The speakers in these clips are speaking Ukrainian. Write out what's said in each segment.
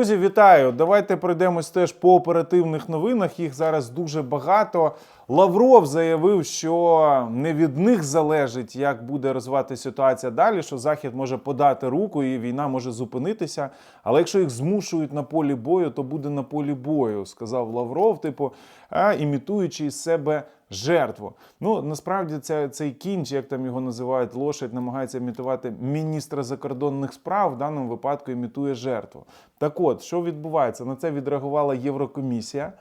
Друзі, вітаю! Давайте пройдемось теж по оперативних новинах. Їх зараз дуже багато. Лавров заявив, що не від них залежить, як буде розвиватися ситуація далі, що Захід може подати руку і війна може зупинитися. Але якщо їх змушують на полі бою, то буде на полі бою, сказав Лавров, типу, а, імітуючи із себе жертву. Ну насправді це цей кінь, чи як там його називають, лошадь, намагається імітувати міністра закордонних справ, в даному випадку імітує жертву. Так от, що відбувається? На це відреагувала Єврокомісія.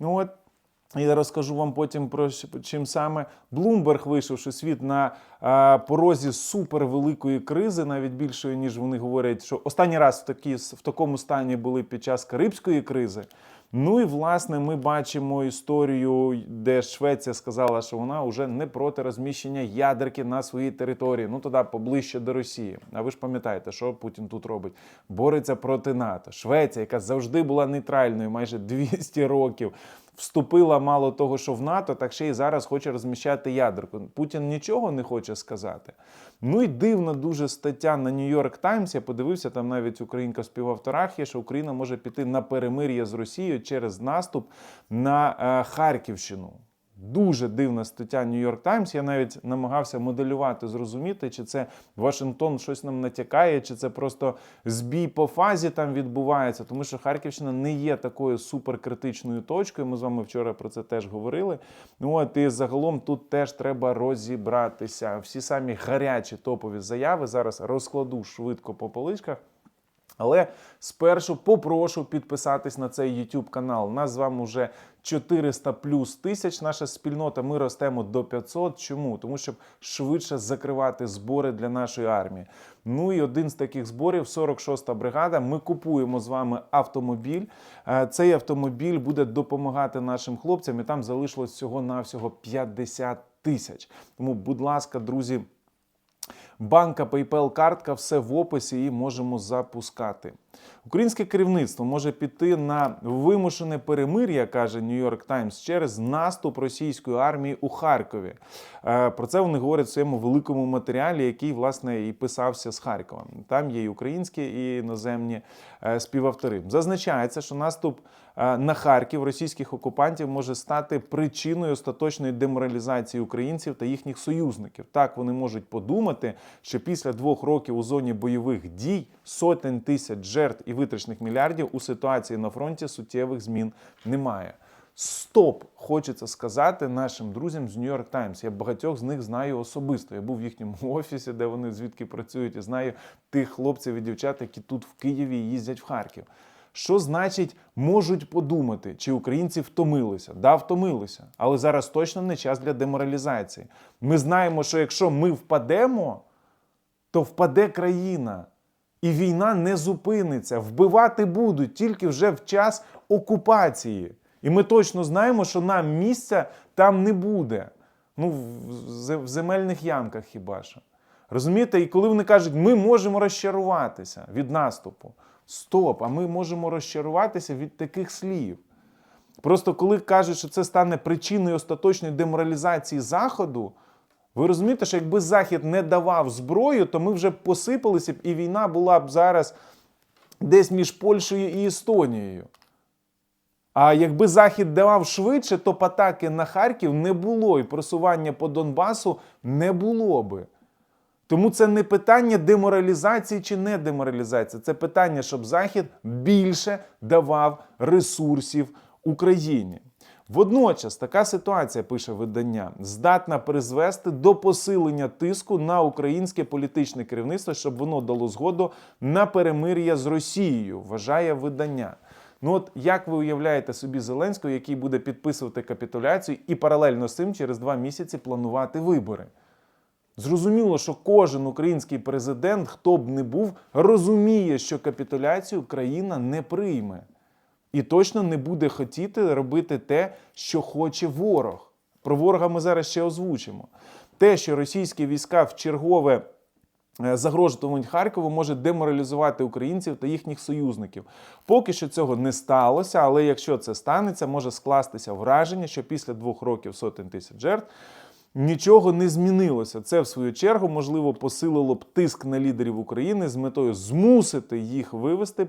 Ну от. Я розкажу вам потім про чим саме Блумберг вийшов, що світ на порозі супервеликої кризи, навіть більшої, ніж вони говорять, що останній раз в, такі, в такому стані були під час Карибської кризи. Ну і власне ми бачимо історію, де Швеція сказала, що вона вже не проти розміщення ядерки на своїй території. Ну туди поближче до Росії. А ви ж пам'ятаєте, що Путін тут робить? Бореться проти НАТО. Швеція, яка завжди була нейтральною, майже 200 років. Вступила мало того, що в НАТО, так ще й зараз хоче розміщати ядерку. Путін нічого не хоче сказати. Ну і дивна дуже стаття на Нью-Йорк Таймс. Я подивився, там навіть українка в співавторах є, що Україна може піти на перемир'я з Росією через наступ на е, Харківщину. Дуже дивна стаття Нью-Йорк Таймс. Я навіть намагався моделювати, зрозуміти, чи це Вашингтон щось нам натякає, чи це просто збій по фазі там відбувається. Тому що Харківщина не є такою суперкритичною точкою. Ми з вами вчора про це теж говорили. Ну от і загалом тут теж треба розібратися. Всі самі гарячі топові заяви зараз розкладу швидко по поличках. Але спершу попрошу підписатись на цей YouTube канал. Нас з вами вже 400 плюс тисяч. Наша спільнота. Ми ростемо до 500. Чому? Тому щоб швидше закривати збори для нашої армії. Ну і один з таких зборів 46-та бригада. Ми купуємо з вами автомобіль. Е, Цей автомобіль буде допомагати нашим хлопцям, і там залишилось всього навсього 50 тисяч. Тому, будь ласка, друзі. Банка, PayPal, картка, все в описі і можемо запускати. Українське керівництво може піти на вимушене перемир'я, каже Нью-Йорк Таймс, через наступ російської армії у Харкові. Е, Про це вони говорять в своєму великому матеріалі, який власне і писався з Харкова. Там є і українські і іноземні е, співавтори. Зазначається, що наступ е, на Харків російських окупантів може стати причиною остаточної деморалізації українців та їхніх союзників. Так вони можуть подумати, що після двох років у зоні бойових дій сотень тисяч жертв і витрачених мільярдів у ситуації на фронті суттєвих змін немає. Стоп, хочеться сказати нашим друзям з Нью-Йорк Таймс. Я багатьох з них знаю особисто. Я був в їхньому офісі, де вони звідки працюють, і знаю тих хлопців і дівчат, які тут в Києві їздять в Харків. Що значить можуть подумати, чи українці втомилися? Да, втомилися, але зараз точно не час для деморалізації. Ми знаємо, що якщо ми впадемо, то впаде країна. І війна не зупиниться. Вбивати будуть тільки вже в час окупації. І ми точно знаємо, що нам місця там не буде. Ну, в земельних ямках хіба що. Розумієте? І коли вони кажуть, ми можемо розчаруватися від наступу. Стоп, а ми можемо розчаруватися від таких слів. Просто коли кажуть, що це стане причиною остаточної деморалізації Заходу, ви розумієте, що якби Захід не давав зброю, то ми вже посипалися б, і війна була б зараз десь між Польщею і Естонією. А якби Захід давав швидше, то б атаки на Харків не було, і просування по Донбасу не було би. Тому це не питання деморалізації чи не деморалізації. Це питання, щоб Захід більше давав ресурсів Україні. Водночас така ситуація, пише видання, здатна призвести до посилення тиску на українське політичне керівництво, щоб воно дало згоду на перемир'я з Росією, вважає видання. Ну от як ви уявляєте собі Зеленського, який буде підписувати капітуляцію і паралельно з цим через два місяці планувати вибори? Зрозуміло, що кожен український президент, хто б не був, розуміє, що капітуляцію країна не прийме. І точно не буде хотіти робити те, що хоче ворог. Про ворога ми зараз ще озвучимо. Те, що російські війська в чергове е, загрожуватимуть Харкову, може деморалізувати українців та їхніх союзників. Поки що цього не сталося, але якщо це станеться, може скластися враження, що після двох років сотень тисяч жертв нічого не змінилося. Це, в свою чергу, можливо, посилило б тиск на лідерів України з метою змусити їх вивести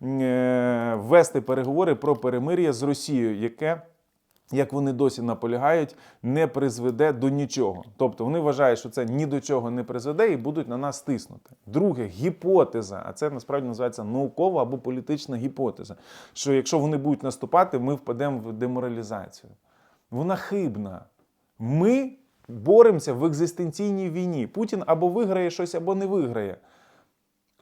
вести переговори про перемир'я з Росією, яке як вони досі наполягають, не призведе до нічого. Тобто вони вважають, що це ні до чого не призведе і будуть на нас тиснути. Друге, гіпотеза, а це насправді називається наукова або політична гіпотеза. Що якщо вони будуть наступати, ми впадемо в деморалізацію. Вона хибна. Ми боремося в екзистенційній війні. Путін або виграє щось, або не виграє.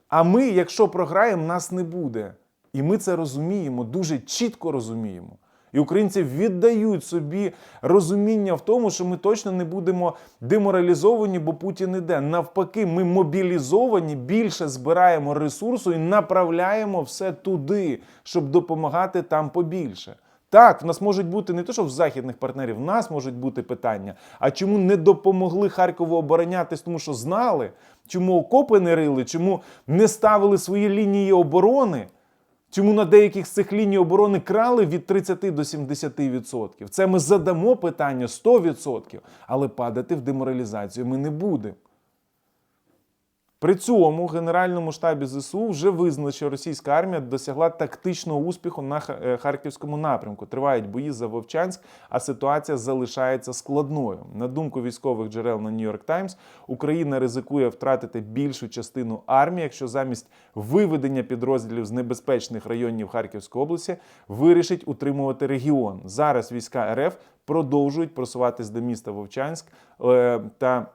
А ми, якщо програємо, нас не буде. І ми це розуміємо, дуже чітко розуміємо. І українці віддають собі розуміння в тому, що ми точно не будемо деморалізовані, бо Путін іде. Навпаки, ми мобілізовані, більше збираємо ресурсу і направляємо все туди, щоб допомагати там побільше. Так, в нас можуть бути не те, що в західних партнерів, в нас можуть бути питання. А чому не допомогли Харкову оборонятись, тому що знали, чому окопи не рили, чому не ставили свої лінії оборони? Чому на деяких з цих ліній оборони крали від 30 до 70%? Це ми задамо питання 100%, але падати в деморалізацію ми не будемо. При цьому Генеральному штабі ЗСУ вже визнали, що російська армія досягла тактичного успіху на е, харківському напрямку. Тривають бої за Вовчанськ, а ситуація залишається складною. На думку військових джерел на York Times, Україна ризикує втратити більшу частину армії, якщо замість виведення підрозділів з небезпечних районів Харківської області вирішить утримувати регіон. Зараз війська РФ продовжують просуватись до міста Вовчанськ е, та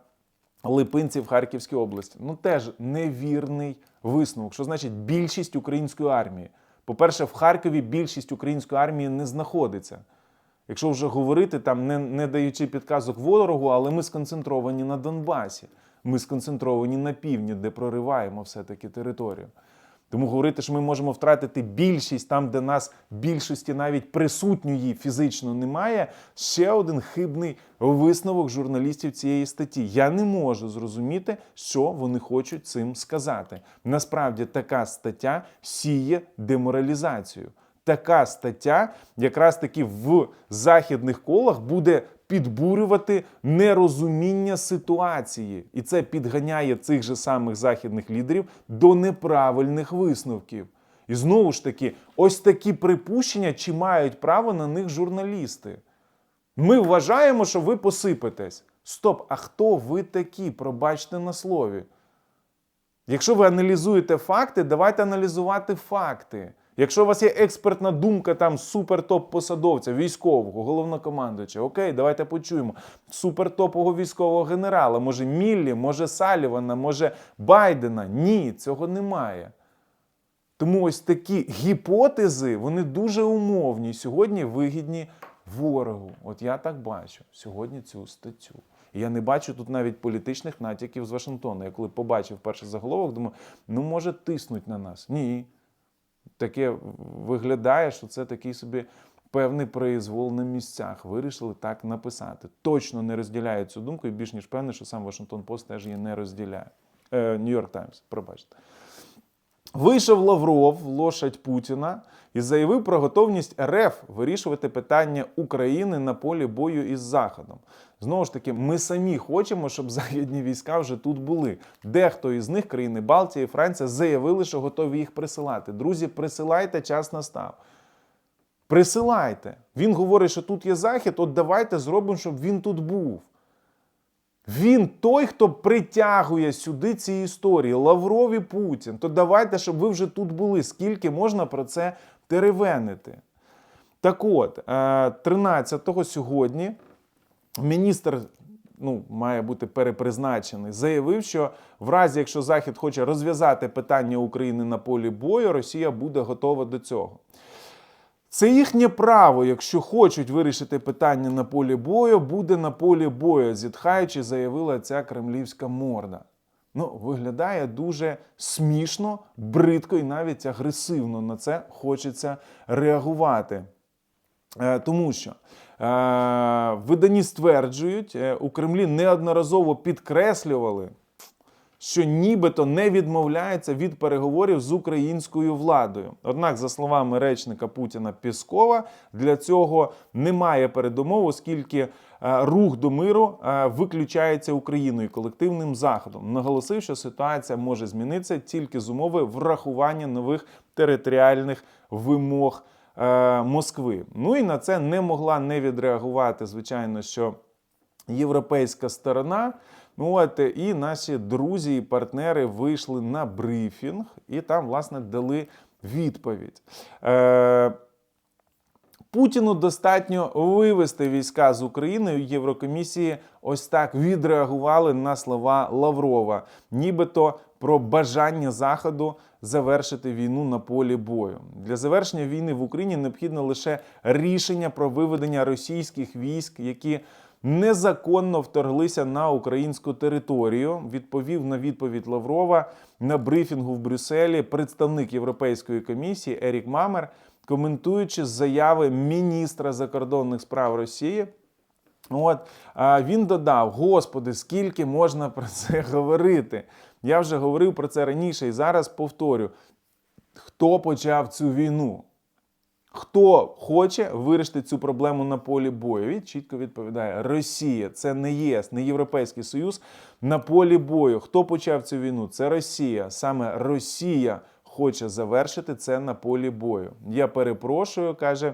Липинці в Харківській області. Ну теж невірний висновок. Що значить більшість української армії? По-перше, в Харкові більшість української армії не знаходиться. Якщо вже говорити, там не, не даючи підказок ворогу, але ми сконцентровані на Донбасі. Ми сконцентровані на півдні, де прориваємо все-таки територію. Тому говорити, що ми можемо втратити більшість там, де нас більшості навіть присутньої фізично немає. Ще один хибний висновок журналістів цієї статті. Я не можу зрозуміти, що вони хочуть цим сказати. Насправді така стаття сіє деморалізацію. Така стаття якраз таки в західних колах буде підбурювати нерозуміння ситуації, і це підганяє цих же самих західних лідерів до неправильних висновків. І знову ж таки, ось такі припущення, чи мають право на них журналісти. Ми вважаємо, що ви посипетесь. Стоп, а хто ви такі? Пробачте на слові. Якщо ви аналізуєте факти, давайте аналізувати факти. Якщо у вас є експертна думка там супертоп-посадовця, військового, головнокомандуюча, окей, давайте почуємо. Супертопового військового генерала, може Міллі, може Салівана, може Байдена. Ні, цього немає. Тому ось такі гіпотези, вони дуже умовні, сьогодні вигідні ворогу. От я так бачу сьогодні цю статтю. І я не бачу тут навіть політичних натяків з Вашингтона. Я коли побачив перший заголовок, думаю, ну може тиснуть на нас. Ні. Таке виглядає, що це такий собі певний произвол на місцях. Вирішили так написати. Точно не розділяю цю думку, і більш ніж певний, що сам Вашингтон Пост теж її не розділяє. Нью-Йорк Таймс, пробачте. Вийшов Лавров, лошадь Путіна, і заявив про готовність РФ вирішувати питання України на полі бою із Заходом. Знову ж таки, ми самі хочемо, щоб західні війська вже тут були. Дехто із них, країни Балтії, Франція, заявили, що готові їх присилати. Друзі, присилайте, час настав. Присилайте. Він говорить, що тут є захід, от давайте зробимо, щоб він тут був. Він той, хто притягує сюди ці історії. Лавров і Путін. То давайте, щоб ви вже тут були. Скільки можна про це теревенити? Так от, 13-го сьогодні міністр ну, має бути перепризначений, заявив, що в разі, якщо Захід хоче розв'язати питання України на полі бою, Росія буде готова до цього. Це їхнє право, якщо хочуть вирішити питання на полі бою, буде на полі бою, зітхаючи, заявила ця кремлівська морда. Ну, виглядає дуже смішно, бридко і навіть агресивно на це хочеться реагувати. Е, Тому що е, видані стверджують, е, у Кремлі неодноразово підкреслювали, що нібито не відмовляється від переговорів з українською владою. Однак, за словами речника Путіна Піскова, для цього немає передумов, оскільки е, рух до миру е, виключається Україною колективним заходом. Наголосив, що ситуація може змінитися тільки з умови врахування нових територіальних вимог е, Москви. Ну і на це не могла не відреагувати, звичайно, що європейська сторона. Ну от і наші друзі і партнери вийшли на брифінг і там, власне, дали відповідь. Е, Путіну достатньо вивести війська з України. Єврокомісії ось так відреагували на слова Лаврова, нібито про бажання Заходу завершити війну на полі бою. Для завершення війни в Україні необхідно лише рішення про виведення російських військ, які незаконно вторглися на українську територію. Відповів на відповідь Лаврова на брифінгу в Брюсселі представник Європейської комісії Ерік Мамер, коментуючи заяви міністра закордонних справ Росії. От він додав: Господи, скільки можна про це говорити? Я вже говорив про це раніше і зараз повторю: хто почав цю війну? Хто хоче вирішити цю проблему на полі бою? Він чітко відповідає: Росія, це не ЄС, не Європейський Союз на полі бою. Хто почав цю війну? Це Росія. Саме Росія хоче завершити це на полі бою. Я перепрошую, каже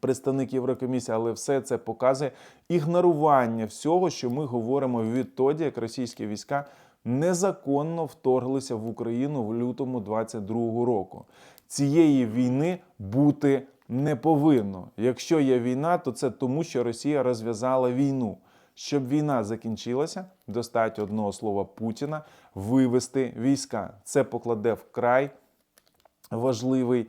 представник Єврокомісії, але все це показує ігнорування всього, що ми говоримо відтоді, як російські війська незаконно вторглися в Україну в лютому 22-го року. Цієї війни бути не повинно. Якщо є війна, то це тому, що Росія розв'язала війну. Щоб війна закінчилася, достатньо одного слова Путіна вивести війська. Це покладе вкрай важливий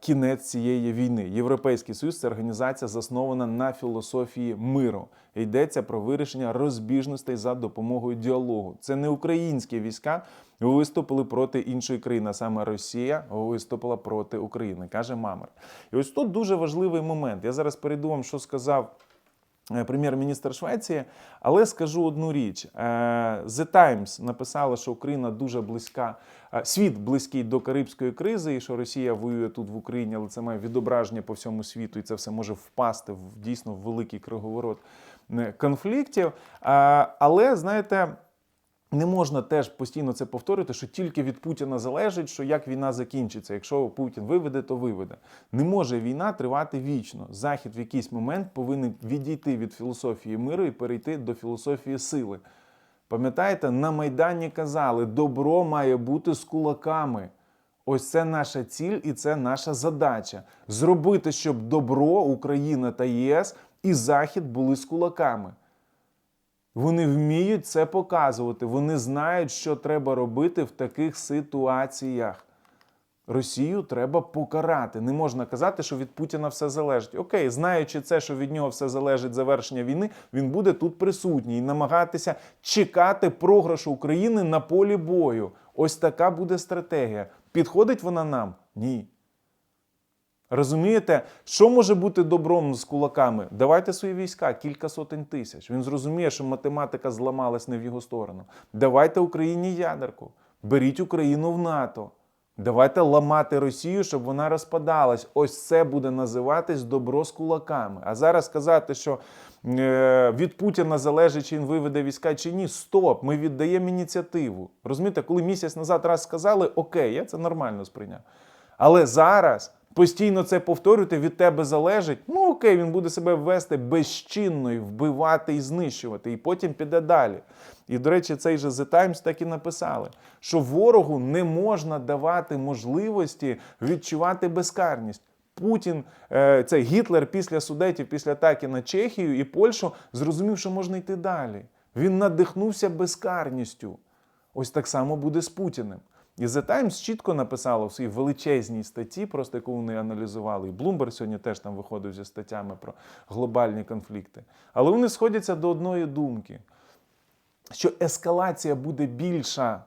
кінець цієї війни. Європейський Союз це організація, заснована на філософії миру. Йдеться про вирішення розбіжностей за допомогою діалогу. Це не українські війська виступили проти іншої країни, а саме Росія виступила проти України, каже Мамер. І ось тут дуже важливий момент. Я зараз перейду вам, що сказав. Е, Прем'єр-міністр Швеції, але скажу одну річ: Е, The Times написала, що Україна дуже близька, е, світ близький до Карибської кризи, і що Росія воює тут в Україні, але це має відображення по всьому світу, і це все може впасти в дійсно в великий круговорот конфліктів. Але знаєте. Не можна теж постійно це повторювати, що тільки від Путіна залежить, що як війна закінчиться. Якщо Путін виведе, то виведе. Не може війна тривати вічно. Захід в якийсь момент повинен відійти від філософії миру і перейти до філософії сили. Пам'ятаєте, на Майдані казали, добро має бути з кулаками. Ось це наша ціль і це наша задача. Зробити, щоб добро, Україна та ЄС і Захід були з кулаками. Вони вміють це показувати. Вони знають, що треба робити в таких ситуаціях. Росію треба покарати. Не можна казати, що від Путіна все залежить. Окей, знаючи це, що від нього все залежить завершення війни, він буде тут присутній і намагатися чекати програшу України на полі бою. Ось така буде стратегія. Підходить вона нам? Ні. Розумієте, що може бути добром з кулаками? Давайте свої війська, кілька сотень тисяч. Він зрозуміє, що математика зламалась не в його сторону. Давайте Україні ядерку, беріть Україну в НАТО. Давайте ламати Росію, щоб вона розпадалась. Ось це буде називатись добро з кулаками. А зараз сказати, що е, від Путіна залежить, чи він виведе війська чи ні. Стоп, ми віддаємо ініціативу. Розумієте, коли місяць назад раз сказали, окей, я це нормально сприйняв. Але зараз постійно це повторювати, від тебе залежить. Ну окей, він буде себе вести безчинно і вбивати і знищувати, і потім піде далі. І, до речі, цей же The Times так і написали, що ворогу не можна давати можливості відчувати безкарність. Путін, е, це Гітлер після судетів, після атаки на Чехію і Польщу зрозумів, що можна йти далі. Він надихнувся безкарністю. Ось так само буде з Путіним. І The Times чітко написало в своїй величезній статті, просто яку вони аналізували. І Bloomberg сьогодні теж там виходив зі статтями про глобальні конфлікти. Але вони сходяться до одної думки, що ескалація буде більша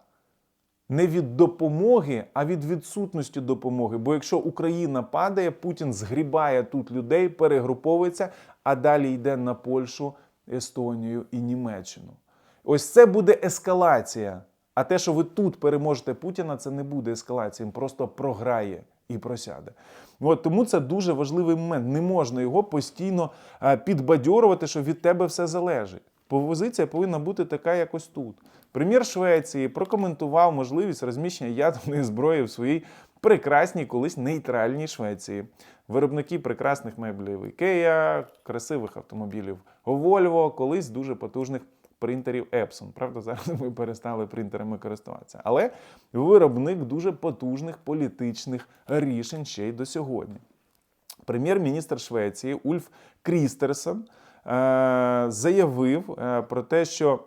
не від допомоги, а від відсутності допомоги. Бо якщо Україна падає, Путін згрібає тут людей, перегруповується, а далі йде на Польщу, Естонію і Німеччину. Ось це буде ескалація. А те, що ви тут переможете Путіна, це не буде ескалацією, він просто програє і просяде. От тому це дуже важливий момент. Не можна його постійно е, підбадьорувати, що від тебе все залежить. Позиція повинна бути така, як ось тут. Прем'єр Швеції прокоментував можливість розміщення ядерної зброї в своїй прекрасній колись нейтральній Швеції. Виробники прекрасних меблів Ікея, красивих автомобілів Volvo, колись дуже потужних принтерів Epson. Правда, зараз ми перестали принтерами користуватися. Але виробник дуже потужних політичних рішень ще й до сьогодні. Прем'єр-міністр Швеції Ульф Крістерсон е, заявив е, про те, що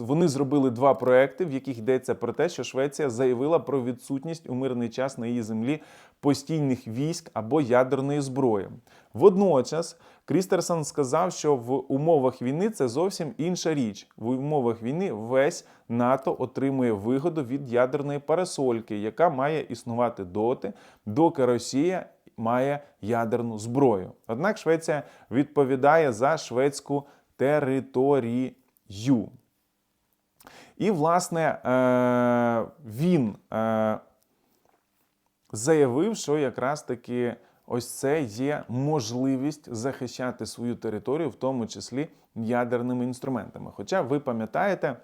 Вони зробили два проекти, в яких йдеться про те, що Швеція заявила про відсутність у мирний час на її землі постійних військ або ядерної зброї. Водночас Крістерсон сказав, що в умовах війни це зовсім інша річ. В умовах війни весь НАТО отримує вигоду від ядерної парасольки, яка має існувати доти, доки Росія має ядерну зброю. Однак Швеція відповідає за шведську територію. І, власне, е, він е, заявив, що якраз таки ось це є можливість захищати свою територію, в тому числі ядерними інструментами. Хоча ви пам'ятаєте,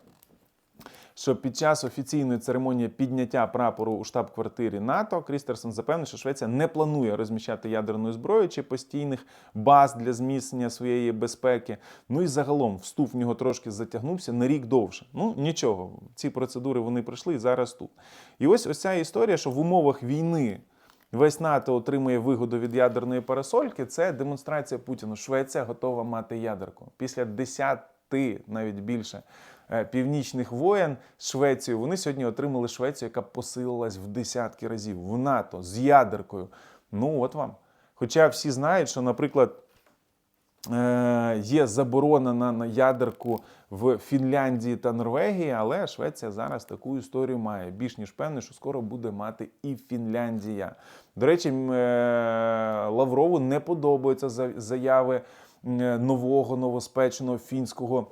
що під час офіційної церемонії підняття прапору у штаб-квартирі НАТО Крістерсон запевнив, що Швеція не планує розміщати ядерну зброю чи постійних баз для зміцнення своєї безпеки. Ну і загалом вступ в нього трошки затягнувся на рік довше. Ну нічого, ці процедури вони пройшли зараз тут. І ось ось ця історія, що в умовах війни. Весь НАТО отримує вигоду від ядерної парасольки. Це демонстрація Путіну. Швеція готова мати ядерку. Після десяти, навіть більше, північних воєн з Швецією. Вони сьогодні отримали Швецію, яка посилилась в десятки разів в НАТО з ядеркою. Ну от вам. Хоча всі знають, що, наприклад, е, є заборона на, ядерку в Фінляндії та Норвегії, але Швеція зараз таку історію має. Більш ніж певне, що скоро буде мати і Фінляндія. До речі, е, Лаврову не подобаються за- заяви е, нового новоспеченого фінського.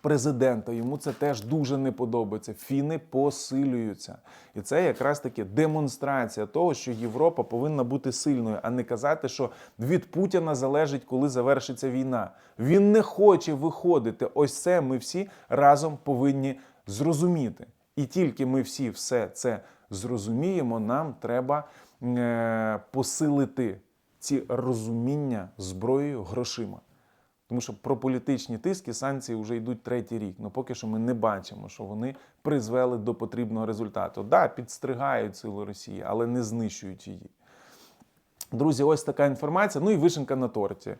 Президента йому це теж дуже не подобається. Фіни посилюються, і це якраз таки демонстрація того, що Європа повинна бути сильною, а не казати, що від Путіна залежить, коли завершиться війна. Він не хоче виходити. Ось це ми всі разом повинні зрозуміти. І тільки ми всі все це зрозуміємо, нам треба е, посилити ці розуміння зброєю грошима. Тому що про політичні тиски санкції вже йдуть третій рік. Ну поки що ми не бачимо, що вони призвели до потрібного результату. Да, підстригають силу Росії, але не знищують її. Друзі, ось така інформація. Ну і вишенка на торті. Е,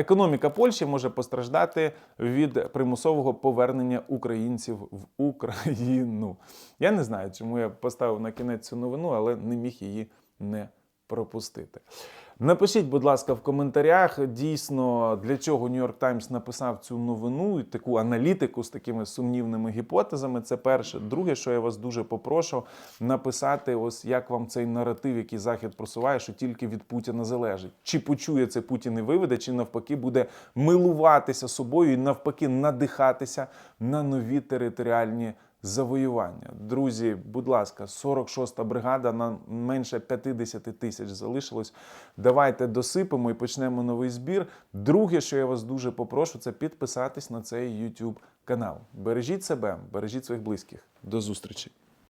економіка Польщі може постраждати від примусового повернення українців в Україну. Я не знаю, чому я поставив на кінець цю новину, але не міг її не пропустити. Напишіть, будь ласка, в коментарях дійсно для чого York Times написав цю новину і таку аналітику з такими сумнівними гіпотезами. Це перше. Друге, що я вас дуже попрошу, написати, ось як вам цей наратив, який захід просуває, що тільки від Путіна залежить. Чи почує це Путін і виведе, чи навпаки буде милуватися собою і навпаки надихатися на нові територіальні завоювання. Друзі, будь ласка, 46-та бригада на менше 50 тисяч залишилось. Давайте досипемо і почнемо новий збір. Друге, що я вас дуже попрошу, це підписатись на цей YouTube канал. Бережіть себе, бережіть своїх близьких. До зустрічі!